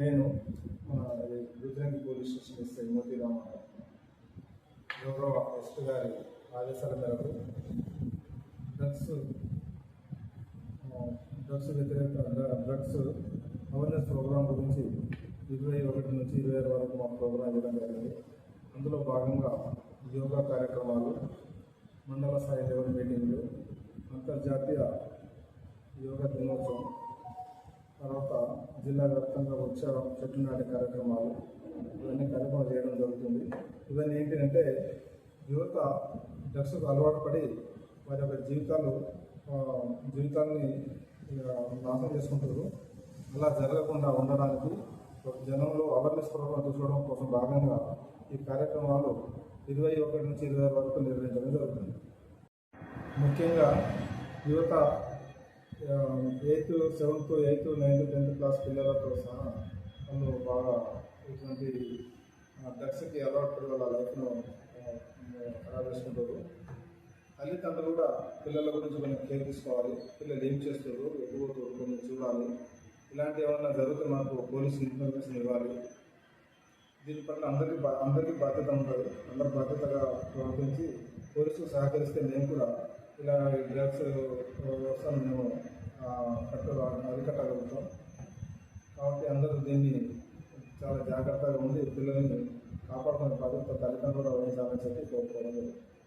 నేను Rudrangi police station SI Moti గౌరవ SP గారి ఆదేశాల మేరకు డ్రగ్స్ డ్రగ్స్ వ్యతిరేక డ్రగ్స్ అవేర్నెస్ ప్రోగ్రాం గురించి ఇరవై ఒకటి నుంచి ఇరవై ఆరు వరకు మా ప్రోగ్రాం ఇవ్వడం జరిగింది. అందులో భాగంగా యోగా కార్యక్రమాలు మండల స్థాయి లెవెల్ మీటింగ్లు అంతర్జాతీయ జిల్లా వ్యాప్తంగా ఉత్సవం చెట్టు నాటే కార్యక్రమాలు ఇవన్నీ కార్యక్రమాలు చేయడం జరుగుతుంది. ఇవన్నీ ఏంటంటే యువత డ్రగ్స్కు అలవాటు పడి వారి యొక్క జీవితాలు జీవితాన్ని ఇక నాశనం చేసుకుంటారు. అలా జరగకుండా ఉండడానికి ఒక జనంలో అవేర్నెస్ ప్రోగ్రాం తీసుకోవడం కోసం భాగంగా ఈ కార్యక్రమాలు ఇరవై ఒకటి నుంచి ఇరవై వరకు నిర్వహించడం జరుగుతుంది. ముఖ్యంగా యువత eighth seventh eighth ninth tenth class పిల్లలతో సహా వాళ్ళు బాగా ఇటువంటి డ్రగ్స్కి అలవాటు పడి వాళ్ళ లైఫ్ను ఖరాబ్ చేసుకుంటారు తల్లిదండ్రులు కూడా పిల్లల గురించి కొంచెం కేర్ తీసుకోవాలి. పిల్లలు ఏం చేస్తారు ఎటు కొంచెం చూడాలి. ఇలాంటి ఏమన్నా జరిగితే మాకు పోలీసు ఇన్ఫర్మేషన్ ఇవ్వాలి. దీని పట్ల అందరికీ బా అందరికీ బాధ్యత ఉంటుంది. అందరు బాధ్యతగా ప్రవర్తించి పోలీసులు సహకరిస్తే మేము కూడా ఇలా డ్రగ్స్ వ్యవస్థను మేము ఆ, కట్టు అరికట్టగలుగుతాం. కాబట్టి అందరూ దీన్ని చాలా జాగ్రత్తగా ఉండి పిల్లల్ని కాపాడుకునే బాధ్యత తల్లిదండ్రులు వహించాలని చెప్పి కోరుకోవడం జరుగుతుంది.